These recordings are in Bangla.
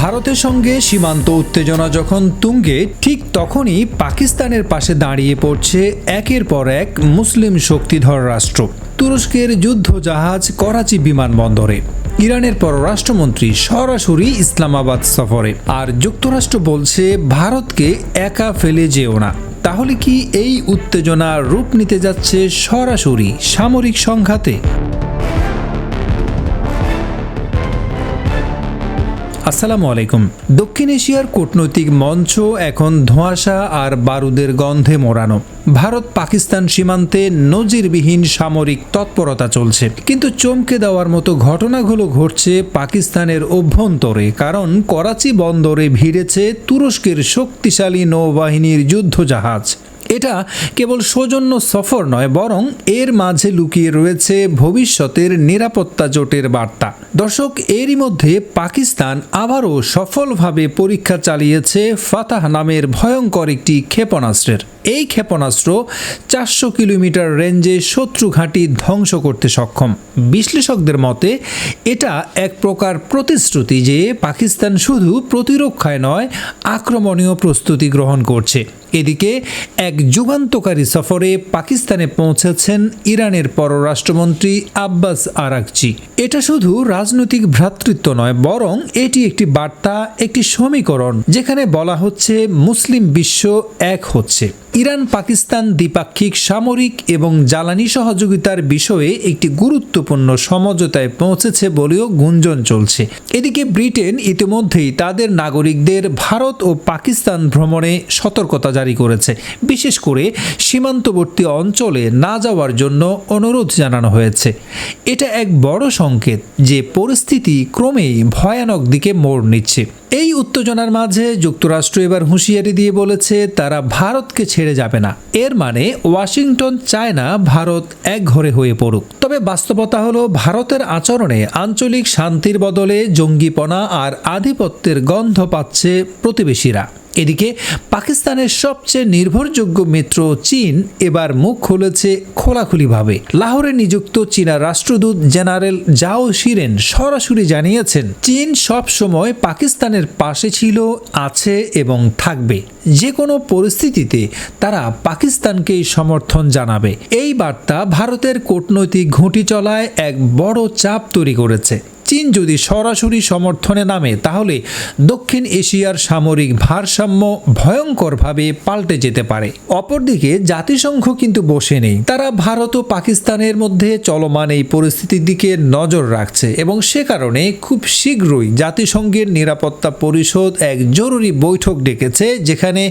ভারতের সঙ্গে সীমান্ত উত্তেজনা যখন তুঙ্গে, ঠিক তখনই পাকিস্তানের পাশে দাঁড়িয়ে পড়ছে একের পর এক মুসলিম শক্তিধর রাষ্ট্র। তুরস্কের যুদ্ধ জাহাজ করাচি বিমানবন্দরে, ইরানের পররাষ্ট্রমন্ত্রী সরাসরি ইসলামাবাদ সফরে। আর যুক্তরাষ্ট্র বলছে, ভারতকে একা ফেলে যেও না। তাহলে কি এই উত্তেজনা রূপ নিতে যাচ্ছে সরাসরি সামরিক সংঘাতে? আসসালামু আলাইকুম। দক্ষিণ এশিয়ার কূটনৈতিক মঞ্চ এখন ধোঁয়াশা আর বারুদের গন্ধে মোড়ানো। ভারত পাকিস্তান সীমান্তে নজিরবিহীন সামরিক তৎপরতা চলছে। কিন্তু চমকে দেওয়ার মতো ঘটনাগুলো ঘটছে পাকিস্তানের অভ্যন্তরে, কারণ করাচি বন্দরে ভিড়েছে তুরস্কের শক্তিশালী নৌবাহিনীর যুদ্ধজাহাজ। এটা কেবল সৌজন্য সফর নয়, বরং এর মাঝে লুকিয়ে রয়েছে ভবিষ্যতের নিরাপত্তা জোটের বার্তা। দর্শক, এরই মধ্যে পাকিস্তান আবারও সফলভাবে পরীক্ষা চালিয়েছে ফাতাহ নামের ভয়ঙ্কর একটি ক্ষেপণাস্ত্রের। এই ক্ষেপণাস্ত্র চারশো কিলোমিটার রেঞ্জে শত্রু ঘাঁটি ধ্বংস করতে সক্ষম। বিশ্লেষকদের মতে, এটা এক প্রকার প্রতিশ্রুতি যে পাকিস্তান শুধু প্রতিরক্ষায় নয় আক্রমণীয় প্রস্তুতি গ্রহণ করছে। এদিকে, এক যুগান্তকারী সফরে পাকিস্তানে পৌঁছেছেন ইরানের পররাষ্ট্রমন্ত্রী আব্বাস আরাকচি। এটা শুধু রাজনৈতিক ভ্রাতৃত্ব নয়, বরং এটি একটি বার্তা, একটি সমীকরণ, যেখানে বলা হচ্ছে, মুসলিম বিশ্ব এক হচ্ছে। ইরান পাকিস্তান দ্বিপাক্ষিক সামরিক এবং জ্বালানি সহযোগিতার বিষয়ে একটি গুরুত্বপূর্ণ সমঝোতায় পৌঁছেছে বলেও গুঞ্জন চলছে। এদিকে ব্রিটেন ইতিমধ্যেই তাদের নাগরিকদের ভারত ও পাকিস্তান ভ্রমণে সতর্কতা জারি করেছে। বিশেষ করে সীমান্তবর্তী অঞ্চলে না যাওয়ার জন্য অনুরোধ জানানো হয়েছে। এটা এক বড় সংকেত যে পরিস্থিতি ক্রমেই ভয়ানক দিকে মোড় নিচ্ছে। এই উত্তেজনার মাঝে যুক্তরাষ্ট্র এবার হুঁশিয়ারি দিয়ে বলেছে, তারা ভারতকে ছেড়ে যাবে না। এর মানে ওয়াশিংটন চায় না ভারত এক ঘরে হয়ে পড়ুক। তবে বাস্তবতা হলো, ভারতের আচরণে আঞ্চলিক শান্তির বদলে জঙ্গিপনা আর আধিপত্যের গন্ধ পাচ্ছে প্রতিবেশীরা। এদিকে পাকিস্তানের সবচেয়ে নির্ভরযোগ্য মিত্র চীন এবার মুখ খুলেছে খোলাখুলিভাবে। লাহোরে নিযুক্ত চীনা রাষ্ট্রদূত জেনারেল জাও শিরেন সরাসরি জানিয়েছেন, চীন সব সময় পাকিস্তানের পাশে ছিল, আছে এবং থাকবে। যে কোনো পরিস্থিতিতে তারা পাকিস্তানকেই সমর্থন জানাবে। এই বার্তা ভারতের কূটনৈতিক ঘুঁটি চলায় এক বড় চাপ তৈরি করেছে। চীন যদি সরাসরি সমর্থনে নামে, তাহলে দক্ষিণ এশিয়ার সামরিক ভারসাম্য ভয়ঙ্করভাবে পাল্টে যেতে পারে। অপরদিকে, জাতিসংঘ কিন্তু বসে নেই। তারা ভারত ও পাকিস্তানের মধ্যে চলমান এই পরিস্থিতির দিকে নজর রাখছে এবং সে কারণে খুব শীঘ্রই জাতিসংঘের নিরাপত্তা পরিষদ এক জরুরি বৈঠক ডেকেছে, যেখানে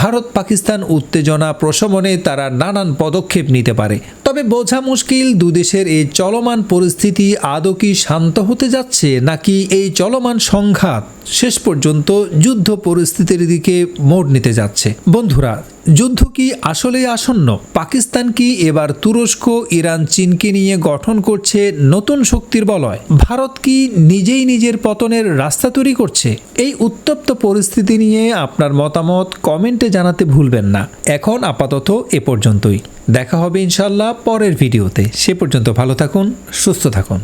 ভারত পাকিস্তান উত্তেজনা প্রশমনে তারা নানান পদক্ষেপ নিতে পারে। তবে বোঝা মুশকিল, দুদেশের এই চলমান পরিস্থিতি আদৌ কি শান্ত হতে যাচ্ছে নাকি এই চলমান সংঘাত শেষ পর্যন্ত যুদ্ধ পরিস্থিতির দিকে মোড় নিতে যাচ্ছে? বন্ধুরা, যুদ্ধ কি আসলেই আসন্ন? পাকিস্তান কি এবার তুরস্ক, ইরান, চীনকে নিয়ে গঠন করছে নতুন শক্তির বলয়? ভারত কি নিজেই নিজের পতনের রাস্তা তৈরি করছে? এই উত্তপ্ত পরিস্থিতি নিয়ে আপনার মতামত কমেন্টে জানাতে ভুলবেন না। এখন আপাতত এ পর্যন্তই। দেখা হবে ইনশাল্লাহ পরের ভিডিওতে। সে পর্যন্ত ভালো থাকুন, সুস্থ থাকুন।